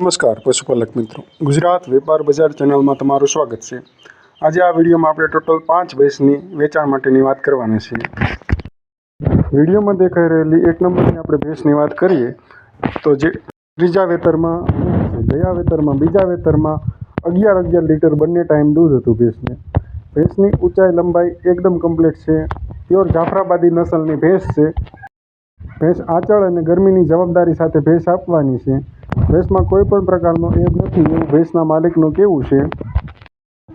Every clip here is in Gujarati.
નમસ્કાર, પશુપાલક મિત્રો. ગુજરાત વેપાર બજાર ચેનલમાં તમારું સ્વાગત છે. આજે આ વિડીયોમાં આપણે ટોટલ પાંચ ભેંસની વેચાણ માટેની વાત કરવાની છે. વિડીયોમાં દેખાઈ રહેલી એક નંબરની આપણે ભેંસની વાત કરીએ, તો જે ત્રીજા વેતરમાં ગયા વેતરમાં, બીજા વેતરમાં અગિયાર અગિયાર લીટર બંને ટાઈમ દૂધ હતું ભેંસને. ભેંસની ઊંચાઈ લંબાઈ એકદમ કમ્પ્લીટ છે. પ્યોર જાફરાબાદી નસલની ભેંસ છે. ભેંસ આંચળ અને ગરમીની જવાબદારી સાથે ભેંસ આપવાની છે. ભેંસમાં કોઈ પણ પ્રકારનો એબ નથી. એવું ભેંસના માલિકનું કેવું છે?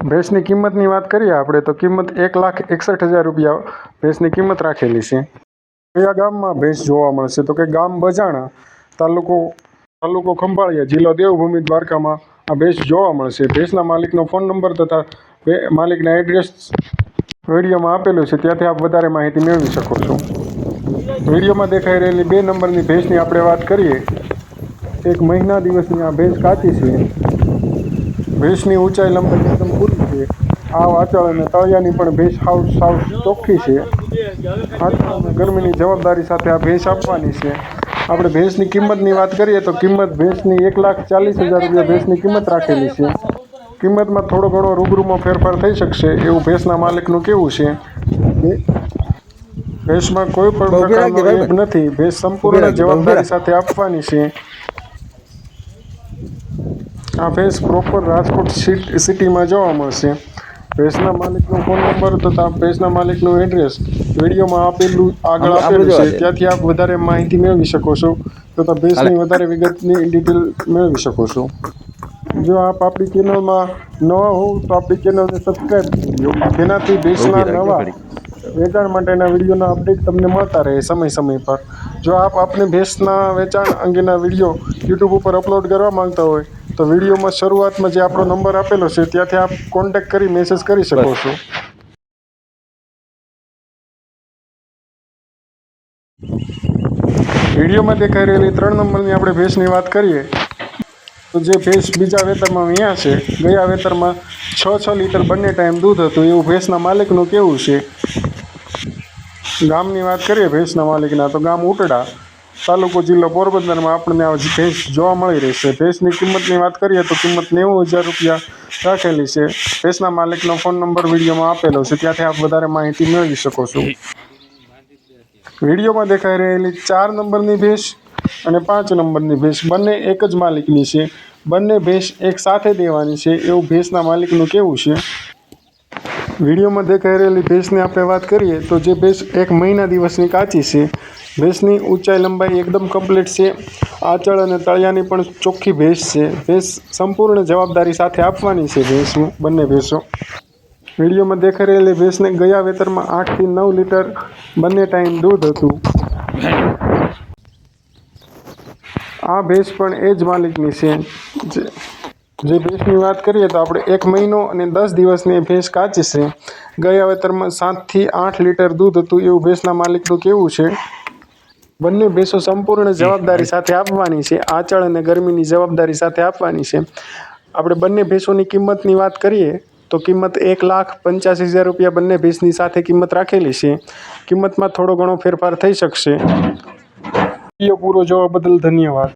ભેંસની કિંમતની વાત કરીએ આપણે, તો કિંમત એક લાખ એકસઠ હજાર રૂપિયા ભેંસની કિંમત રાખેલી છે. કયા ગામમાં ભેંસ જોવા મળશે? તો કે ગામ બજાણા તાલુકો તાલુકો ખંભાળિયા, જિલ્લો દેવભૂમિ દ્વારકામાં આ ભેંસ જોવા મળશે. ભેંસના માલિકનો ફોન નંબર તથા માલિકના એડ્રેસ વિડીયોમાં આપેલું છે. ત્યાંથી આપ વધારે માહિતી મેળવી શકો છો. વિડીયોમાં દેખાઈ રહેલી બે નંબરની ભેંસની આપણે વાત કરીએ. એક મહિના દિવસની આ ભેંસ કાચી છે. ભેંસની ઊંચાઈ લંબાઈ એકદમ પૂરી છે. આ વાચળ અને તળિયાની પણ ભેંસ સાવ સાવ ચોખ્ખી છે. અને ગરમીની જવાબદારી સાથે આ ભેંસ આપવાની છે. આપણે ભેંસની કિંમતની વાત કરીએ તો કિંમત ભેંસની એક લાખ ચાલીસ હજાર રૂપિયા ભેંસની કિંમત રાખેલી છે. કિંમતમાં થોડો ઘણો રૂબરૂમાં ફેરફાર થઈ શકશે એવું ભેંસના માલિકનું કેવું છે. ભેંસમાં કોઈ પણ પ્રકારનો? નથી. ભેંસ સંપૂર્ણ જવાબદારી સાથે આપવાની છે. આ ભેંસ પ્રોપર રાજકોટ સિટ- સિટીમાં જોવા મળશે ભેંસના માલિકનો ફોન નંબર તથા ભેંસના માલિકનું એડ્રેસ વિડીયોમાં આપેલું આગળ આપેલું છે. ત્યાંથી આપ વધારે માહિતી મેળવી શકો છો. તથા ભેંસની વધારે વિગતની ડિટેલ મેળવી શકો છો. જો આપ આપણી ચેનલમાં નવા હોવ તો આપણી ચેનલને સબસ્ક્રાઈબ કરી દો જેનાથી ભેંસના નવા. વેચાણ માટેના વિડીયોના અપડેટ તમને મળતા રહે સમય સમય પર. જો આપ આપની ભેંસના વેચાણ અંગેના વીડિયો યુટ્યુબ ઉપર અપલોડ કરવા માંગતા હોય, તો વિડીયોમાં શરૂઆતમાં જે આપણો નંબર આપેલો છે, ત્યાંથી આપ કોન્ટેક્ટ કરી મેસેજ કરી શકો છો. વિડીયોમાં દેખાઈ રહેલી ત્રણ નંબરની આપણે ભેંસની વાત કરીએ, તો જે ભેંસ બીજા વેતરમાં વ્યાં છે, ગયા વેતરમાં છ છ લીટર બંને ટાઈમ દૂધ હતું, એવું ભેંસના માલિકનું કેવું છે. ગામની વાત કરીએ ભેંસના માલિકના, તો ગામ ઉટડા, તાલુકો જિલ્લો પોરબંદરમાં આપણને આ ભેંસ જોવા મળી રહેશે. ભેંસની કિંમતની વાત કરીએ તો કિંમત નેવું હજાર રૂપિયા રાખેલી છે. ભેંસના માલિકનો ફોન નંબર વિડીયોમાં આપેલો છે, ત્યાંથી આપ વધારે માહિતી મેળવી શકો છો. વિડીયોમાં દેખાઈ રહેલી ચાર નંબરની ભેંસ અને પાંચ નંબરની ભેંસ, બંને એક જ માલિકની છે. બંને ભેંસ એક સાથે દેવાની છે. એવું ભેંસના માલિકનું કેવું છે વિડીયોમાં દેખાઈ રહેલી ભેંસની આપણે વાત કરીએ તો જે ભેંસ એક મહિના દિવસની કાચી છે. ભેંસની ઊંચાઈ લંબાઈ એકદમ કમ્પ્લીટ છે. આંચળ અને તળિયાની પણ ચોખ્ખી ભેંસ છે. ભેંસ સંપૂર્ણ જવાબદારી સાથે આપવાની છે ભેંસનું, બંને ભેંસો. વિડીયોમાં દેખાઈ રહેલી ભેંસને ગયા વેતરમાં આઠથી નવ લીટર બંને ટાઈમ દૂધ હતું. આ ભેંસ પણ એ જ માલિકની છે. જે જે ભેંસની વાત કરીએ તો આપણે એક મહિનો અને દસ દિવસની ભેંસ કાચી છે. ગયા વેતરમાં સાતથી આઠ લીટર દૂધ હતું એવું ભેંસના માલિકનું કેવું છે. બંને ભેંસો સંપૂર્ણ જવાબદારી સાથે આપવાની છે. આંચળ અને ગરમીની જવાબદારી સાથે આપવાની છે. આપણે બંને ભેંસોની કિંમતની વાત કરીએ તો કિંમત એક લાખ પંચ્યાસી હજાર રૂપિયા બંને ભેંસની સાથે કિંમત રાખેલી છે. કિંમતમાં થોડો ઘણો ફેરફાર થઈ શકશે. પૂરો જોવા બદલ ધન્યવાદ.